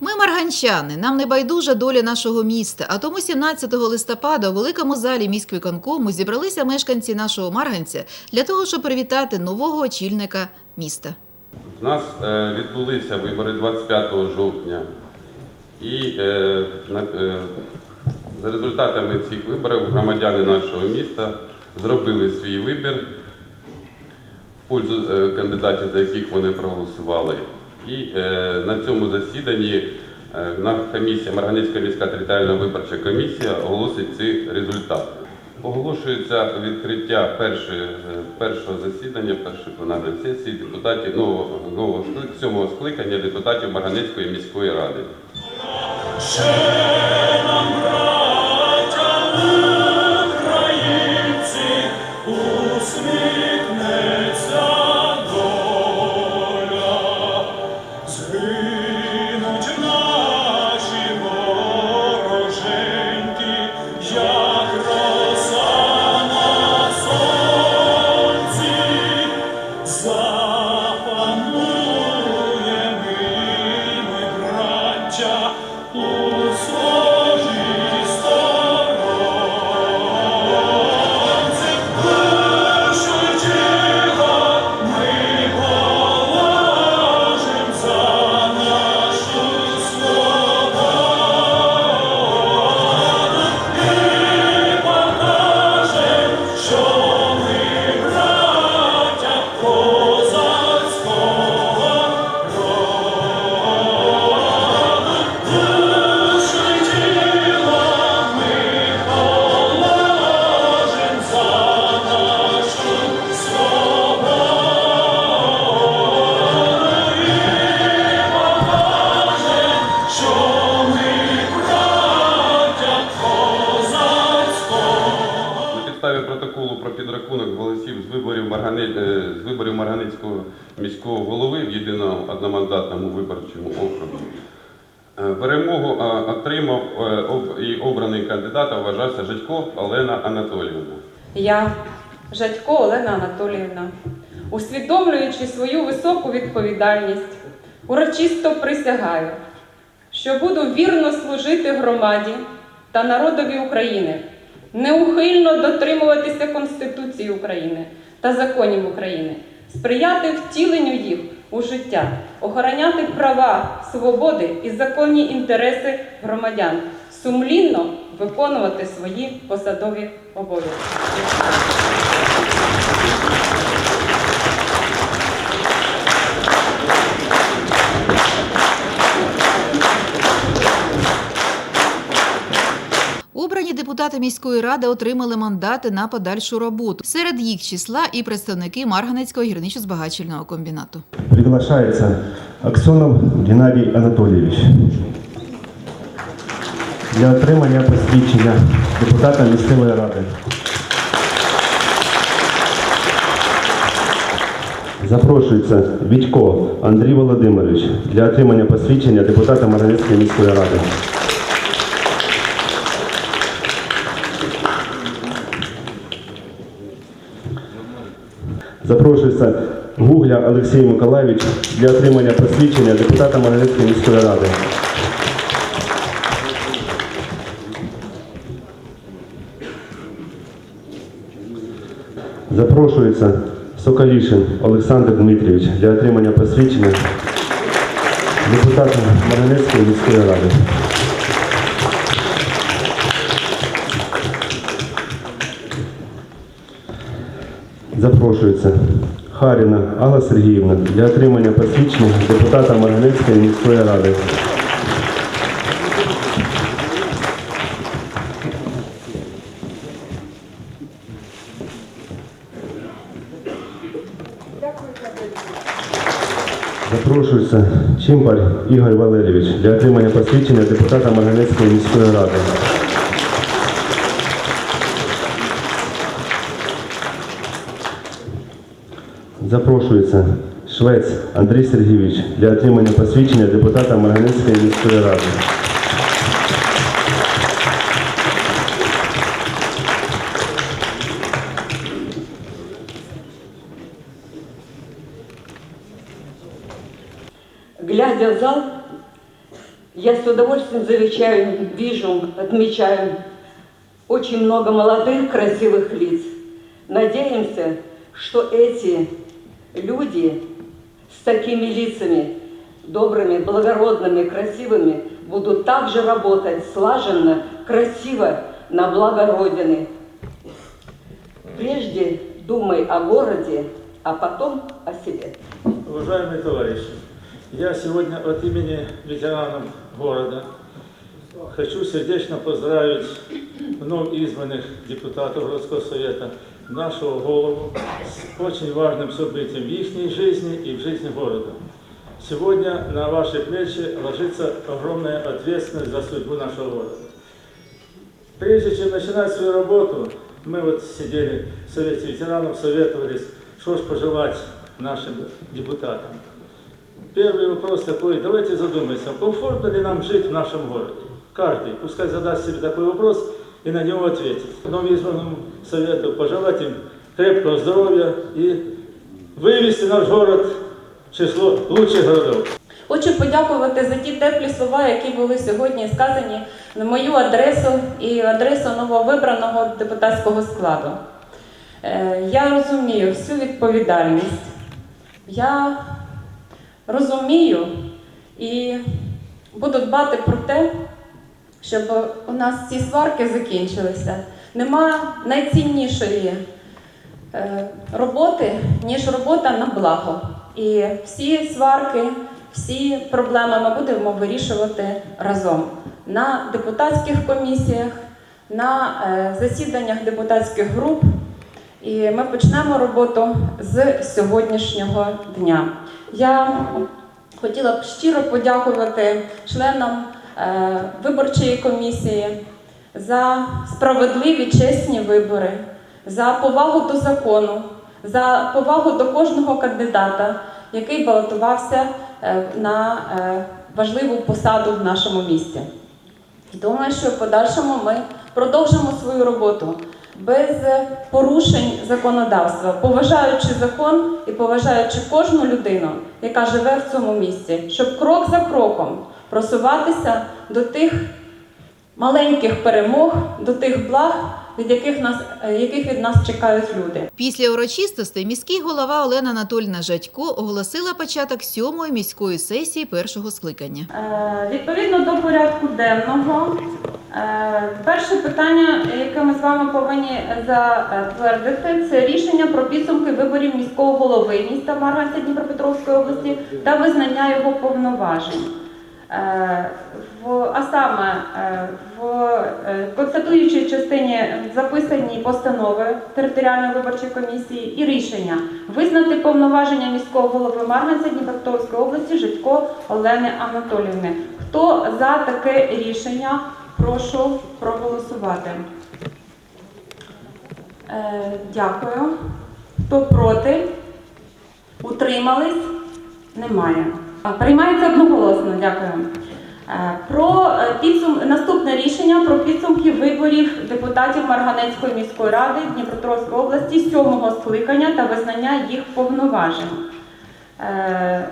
Ми марганчани, нам не байдужа доля нашого міста. А тому 17 листопада у великому залі міськвиконкому зібралися мешканці нашого Марганця для того, щоб привітати нового очільника міста. У нас е, відбулися вибори 25 жовтня, і е, е, за результатами цих виборів громадяни нашого міста зробили свій вибір в пользу кандидатів, за яких вони проголосували. І е, на цьому засіданні е, на комісія, Марганецька міська територіальна виборча комісія оголосить ці результати. Оголошується відкриття першої, е, першого засідання, першої пленарної сесії депутатів нового, нового сьомого скликання депутатів Марганецької міської ради. Одномандатному виборчому округу. е, Перемогу е, отримав е, і обраний кандидат вважався Житько Олена Анатоліївна. Я, Жадько Олена Анатоліївна, усвідомлюючи свою високу відповідальність, урочисто присягаю, що буду вірно служити громаді та народові України, неухильно дотримуватися Конституції України та законів України, сприяти втіленню їх у життя, охороняти права, свободи і законні інтереси громадян, сумлінно виконувати свої посадові обов'язки. Депутати міської ради отримали мандати на подальшу роботу. Серед їх числа і представники Марганецького гірничо-збагачувального комбінату. Приглашается Аксенов Геннадій Анатолійович для отримання посвідчення депутата місцевої ради. Запрошується Відько Андрій Володимирович для отримання посвідчення депутата Марганецької міської ради. Запрошується Гугля Олексій Миколаївич для отримання посвідчення депутата Марганецької міської ради. Запрошується Соколішин Олександр Дмитрійович для отримання посвідчення депутата Марганецької міської ради. Запрошується Харіна Алла Сергіївна для отримання посвідчення депутата Марганецької міської ради. Запрошується Чимпаль Ігор Валерійович для отримання посвідчення депутата Марганецької міської ради. Запрошується Швець Андрій Сергійович для отримання посвідчення депутата Марганецької міської ради. Глядя в зал, Я с удовольствием замечаю, вижу, отмечаю очень много молодых, красивых лиц. Надеемся, что эти люди с такими лицами, добрыми, благородными, красивыми, будут также работать слаженно, красиво, на благо Родины. Прежде думай о городе, а потом о себе. Уважаемые товарищи, я сегодня от имени ветеранов города хочу сердечно поздравить вновь избранных депутатов городского совета, нашего голову с очень важным событием в их жизни и в жизни города. Сегодня на ваши плечи ложится огромная ответственность за судьбу нашего города. Прежде чем начинать свою работу, мы вот сидели в Совете ветеранов, советовались, что ж пожелать нашим депутатам. Первый вопрос такой, давайте задумаемся, комфортно ли нам жить в нашем городе? Каждый, пускай задаст себе такой вопрос и на него ответит. Новоизбранному совету пожелать им крепкого здоровья и вывести наш город в число лучших городов. Хочу подякувати за ті теплі слова, які були сьогодні сказані на мою адресу і адресу нововибраного депутатського складу. Е, Я розумію всю відповідальність. Я розумію і буду дбати про те, щоб у нас ці сварки закінчилися. Нема найціннішої е, роботи, ніж робота на благо. І всі сварки, всі проблеми ми будемо вирішувати разом на депутатських комісіях, на е, засіданнях депутатських груп. І ми почнемо роботу з сьогоднішнього дня. Я хотіла б щиро подякувати членам виборчої комісії за справедливі чесні вибори, за повагу до закону, за повагу до кожного кандидата, який балотувався е, на е, важливу посаду в нашому місті. Думаю, що в подальшому ми продовжимо свою роботу без порушень законодавства, поважаючи закон і поважаючи кожну людину, яка живе в цьому місці, щоб крок за кроком просуватися до тих маленьких перемог, до тих благ, від яких нас, е, яких від нас чекають люди. Після урочистостей міський голова Олена Анатольевна Жадько оголосила початок сьомої міської сесії першого скликання. Е, Відповідно до порядку денного, е, перше питання, яке ми з вами повинні затвердити, це рішення про підсумки виборів міського голови міста Марганця Дніпропетровської області та визнання його повноважень. Е, а саме е, в е, констатуючій частині записані постанови територіальної виборчої комісії і рішення визнати повноваження міського голови Марганця Дніпропетровської області Житко Олени Анатоліївни. Хто за таке рішення? Прошу проголосувати. Дякую. Хто проти? Утримались? Немає. Приймається одноголосно. Дякую. Е, Про е, підсум... наступне рішення про підсумки виборів депутатів Марганецької міської ради Дніпропетровської області сьомого скликання та визнання їх повноважень. Е,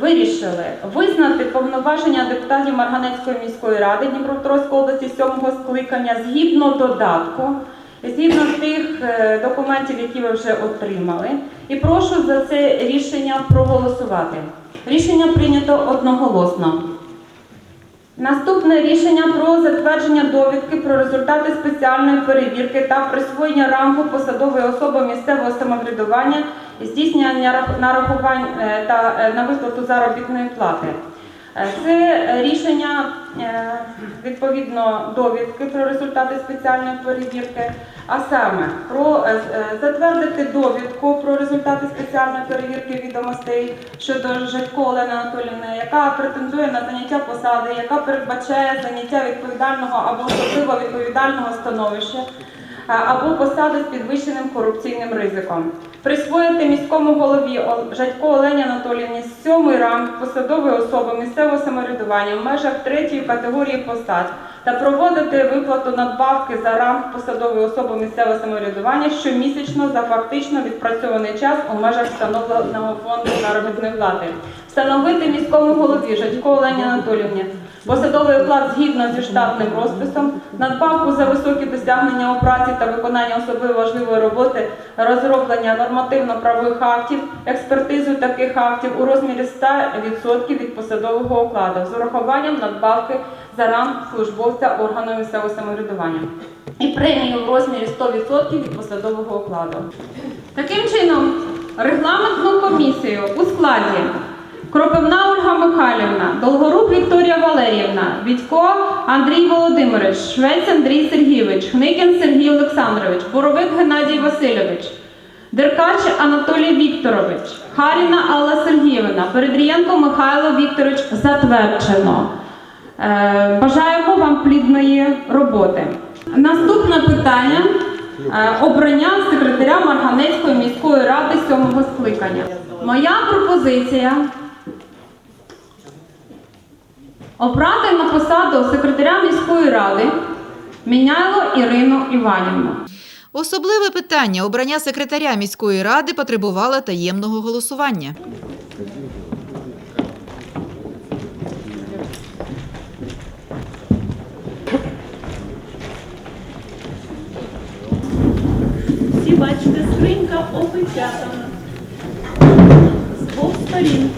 Вирішили визнати повноваження депутатів Марганецької міської ради Дніпропетровської області сьомого скликання згідно додатку, згідно тих е, документів, які ви вже отримали. І прошу за це рішення проголосувати. Рішення прийнято одноголосно. Наступне рішення про затвердження довідки про результати спеціальної перевірки та присвоєння рангу посадової особи місцевого самоврядування здійснення нарахувань е, та е, на виплату заробітної плати. Е, Це рішення е, відповідно довідки про результати спеціальної перевірки, а саме про е, затвердити довідку про результати спеціальної перевірки відомостей щодо Житко Олени Анатоліївни, яка претендує на заняття посади, яка передбачає заняття відповідального або особливо відповідального становища або посади з підвищеним корупційним ризиком. Присвоїти міському голові Ол- Жадько Олені Анатоліївні сьомий ранг посадової особи місцевого самоврядування в межах третьої категорії посад та проводити виплату надбавки за ранг посадової особи місцевого самоврядування щомісячно за фактично відпрацьований час у межах встановленого фонду заробітної плати. Встановити міському голові Жадько Олені Анатоліївні посадовий оклад згідно зі штатним розписом, надбавку за високі досягнення у праці та виконання особливо важливої роботи, розроблення нормативно-правових актів, експертизу таких актів у розмірі 100% від посадового окладу з урахуванням надбавки за ранг службовця органу місцевого самоврядування і премію в розмірі 100% від посадового окладу. Таким чином, регламентну комісію у складі Кропивна Ольга Михайлівна, Долгорук Вікторія Валеріївна, Відько Андрій Володимирович, Швець Андрій Сергійович, Хникін Сергій Олександрович, Боровик Геннадій Васильович, Деркач Анатолій Вікторович, Харіна Алла Сергіївна, Передрієнко Михайло Вікторович затверджено. Е, Бажаємо вам плідної роботи. Наступне питання е, обрання секретаря Марганецької міської ради сьомого скликання. Моя пропозиція обрати на посаду секретаря міської ради Міняйло Ірину Іванівну. Особливе питання обрання секретаря міської ради потребувало таємного голосування. Всі бачите, скринька опечатана з двох сторін.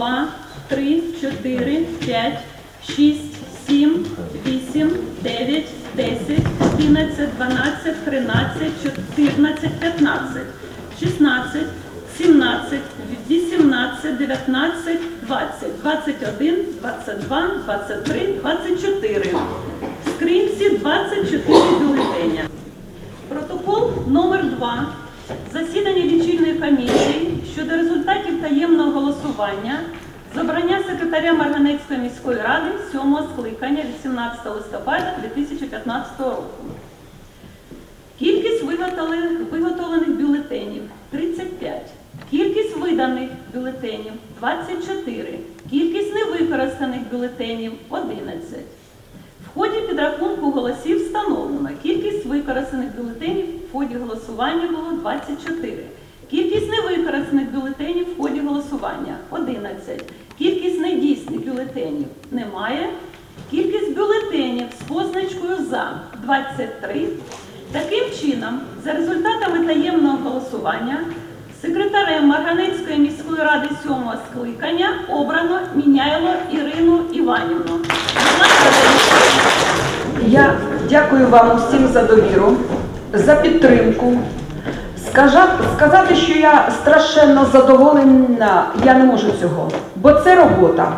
2, 3, 4, 5, 6, 7, 8, 9, 10, 11, 12, 13, 14, 15, 16, 17, 18, 19, 20, 21, 22, 23, 24. Скринці 24 бюлетеня. Протокол номер 2 Засідання лічильної комісії щодо результатів таємного голосування з обрання секретаря Марганецької міської ради 7 скликання 18 листопада 2015 року. Кількість виготовлених, бюлетенів 35. Кількість виданих бюлетенів 24. Кількість невикористаних бюлетенів 11. В ході підрахунку голосів встановлено кількість використаних бюлетенів в ході голосування було 24. Кількість невикористаних бюлетенів в ході голосування 11. Кількість недійсних бюлетенів немає. Кількість бюлетенів з позначкою за 23. Таким чином, за результатами таємного голосування, секретарем Марганецької міської ради 7 скликання обрано Міняйло Ірину Іванівну. Я дякую вам усім за довіру, за підтримку. Сказати, що я страшенно задоволена, я не можу цього, бо це робота.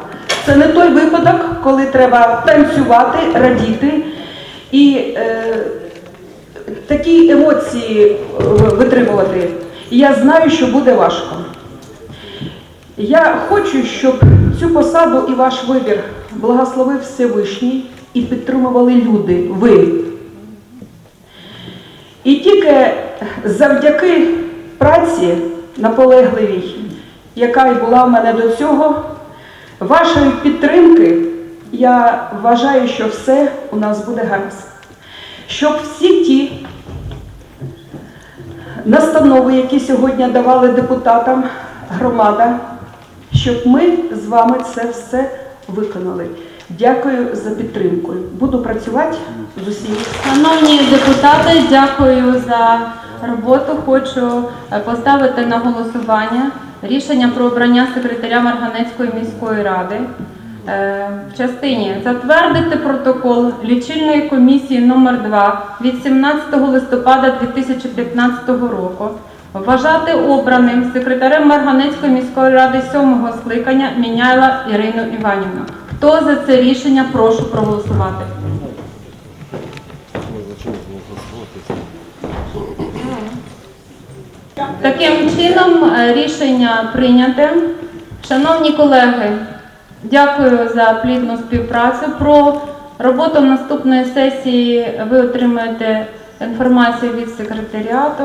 Це не той випадок, коли треба танцювати, радіти і е, такі емоції е, витримувати. І я знаю, що буде важко. Я хочу, щоб цю посаду і ваш вибір благословив Всевишній і підтримували люди, ви. І тільки завдяки праці наполегливій, яка й була в мене до цього, вашої підтримки, я вважаю, що все у нас буде гаразд. Щоб всі ті настанови, які сьогодні давали депутатам громада, щоб ми з вами це все виконали. Дякую за підтримку. Буду працювати з усіма. Шановні депутати, дякую за роботу. Хочу е, поставити на голосування рішення про обрання секретаря Марганецької міської ради. Е, В частині затвердити протокол лічильної комісії номер 2 від 17 листопада 2015 року Вважати обраним секретарем Марганецької міської ради сьомого скликання Міняйла Ірину Іванівну. Хто за це рішення, прошу проголосувати. Таким чином е, рішення прийняте. Шановні колеги, дякую за плідну співпрацю. Про роботу наступної сесії ви отримаєте інформацію від секретаріату.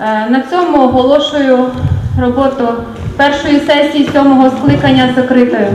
Е, На цьому оголошую роботу першої сесії сьомого скликання закритою.